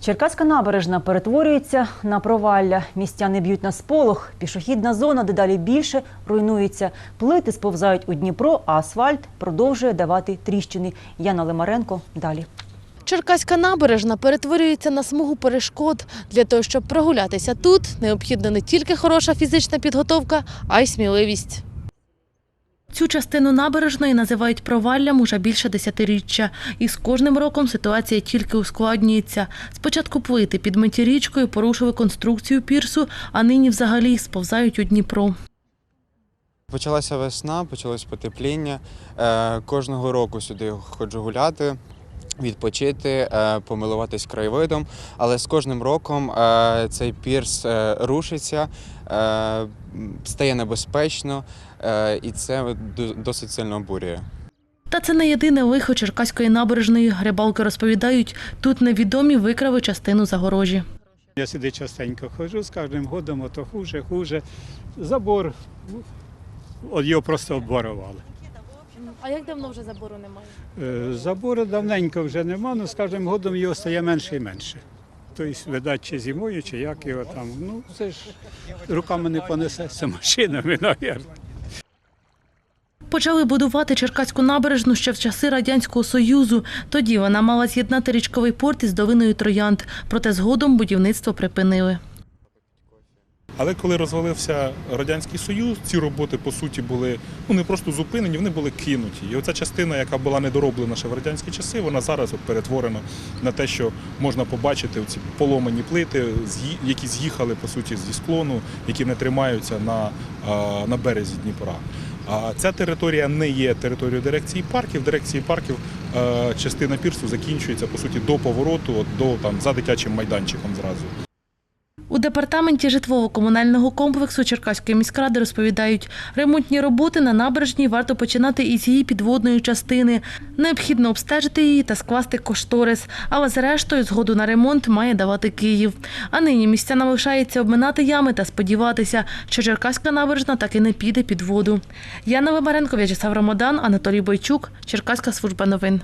Черкаська набережна перетворюється на провалля. Містяни б'ють на сполох. Пішохідна зона дедалі більше руйнується. Плити сповзають у Дніпро, а асфальт продовжує давати тріщини. Яна Лимаренко далі. Черкаська набережна перетворюється на смугу перешкод. Для того, щоб прогулятися тут, необхідна не тільки хороша фізична підготовка, а й сміливість. Цю частину набережної називають проваллям уже більше десятиріччя. І з кожним роком ситуація тільки ускладнюється. Спочатку плити під річкою порушили конструкцію пірсу, а нині взагалі сповзають у Дніпро. Почалася весна, почалось потепління. Е, кожного року сюди ходжу гуляти, відпочити, е, помилуватись краєвидом. Але з кожним роком е, цей пірс е, рушиться, стає небезпечно, і це досить сильно обурює. Та це не єдине лихо Черкаської набережної. Рибалки розповідають, тут невідомі викрали частину загорожі. Я сюди частенько ходжу, з кожним годом ото хуже, хуже. Забор, от його просто обворували. А як давно вже забору немає? Е, Забору давненько вже нема, але з кожним годом його стає менше і менше. Тобто, видать, чи зимою, чи як його там. Ну, це ж руками не понесеться машинами, навірно. Почали будувати Черкаську набережну ще в часи Радянського Союзу. Тоді вона мала з'єднати річковий порт із долиною Троянд. Проте згодом будівництво припинили. Але коли розвалився радянський союз, ці роботи по суті були ну не просто зупинені, вони були кинуті. І оця частина, яка була недороблена ще в радянські часи, вона зараз от перетворена на те, що можна побачити ці поломані плити, які з'їхали по суті зі склону, які не тримаються на, на березі Дніпра. А ця територія не є територією дирекції парків. Дирекції парків е, частина пірсу закінчується по суті до повороту, от до там за дитячим майданчиком зразу. У департаменті житлово-комунального комплексу Черкаської міськради розповідають, ремонтні роботи на набережній варто починати із її підводної частини. Необхідно обстежити її та скласти кошторис. Але зрештою згоду на ремонт має давати Київ. А нині містянам лишається обминати ями та сподіватися, що Черкаська набережна так і не піде під воду. Яна Вибаренко, В'ячеслав Ромодан, Анатолій Бойчук, Черкаська служба новин.